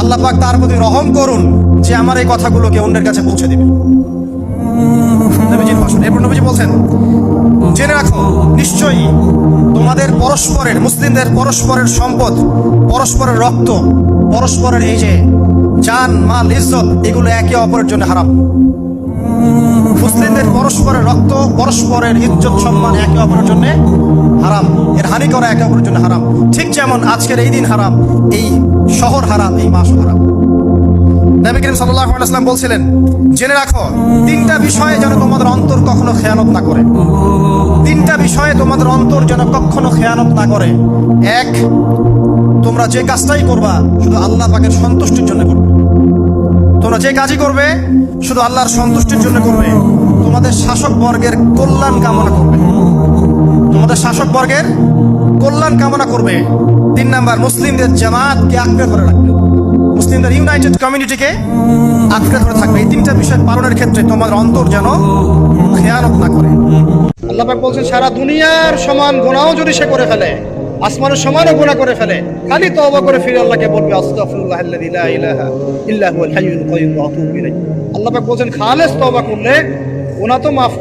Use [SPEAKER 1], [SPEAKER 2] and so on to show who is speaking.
[SPEAKER 1] আল্লাহ পাক তার প্রতি রহম করুন যে আমার এই কথাগুলোকে অন্যের কাছে পৌঁছে দিবে। এরপর নবীজি বলছেন, জেনে রাখো, নিশ্চয়ই তোমাদের পরস্পরের, মুসলিমদের পরস্পরের সম্পদ, পরস্পরের রক্ত, পরস্পরের এই যে জান, মাল, ইজ্জত, এগুলো একে অপরের জন্য হারাম। মুসলিমদের পরস্পরের রক্ত, পরস্পরের ইজ্জত, সম্মান একে অপরের জন্য হারাম। এর হানি করা একে অপরের জন্য হারাম। ঠিক যেমন আজকের এই দিন হারাম, এই শহর হারাম, এই মাস হারাম। নবী করিম সাল্লাল্লাহু আলাইহি বলছিলেন, জেনে রাখো, তিনটা বিষয়ে যেন তোমাদের অন্তর কখনো খেয়ানত না করে। তিনটা বিষয়ে তোমাদের অন্তর যেন কখনো খেয়ানত না করে। এক, তোমরা যে কাজটাই করবা, শুধু আল্লাহ পাকের সন্তুষ্টির জন্য করবে। তোমরা যে কাজই করবে, শুধু আল্লাহর সন্তুষ্টির জন্য করবে। তোমাদের শাসক বর্গের কল্যাণ কামনা করবে। তোমাদের শাসক বর্গের কল্যাণ কামনা করবে। তিন নাম্বার, মুসলিমদের জামাতকে আঁকড়ে ধরে রাখবে। মুসলিমদের ইউনাইটেড কমিউনিটিকে আঁকড়ে ধরে থাকবে। এই তিনটা বিষয় পালনের ক্ষেত্রে তোমার অন্তর যেন খেয়ানত না করে। আল্লাপাক বলছেন, সারা দুনিয়ার সমান গুনাহও যদি সে করে ফেলে, আসমানের সমানও গুনাহ করে ফেলে, খালি তওবা করে ফিরে আল্লাহকে বলবে, আস্তাগফিরুল্লাহ আল্লাযী লা ইলাহা ইল্লা আল্লাহ পাক বলছেন, খালেস তওবা করলে গুনাহ তো মাফ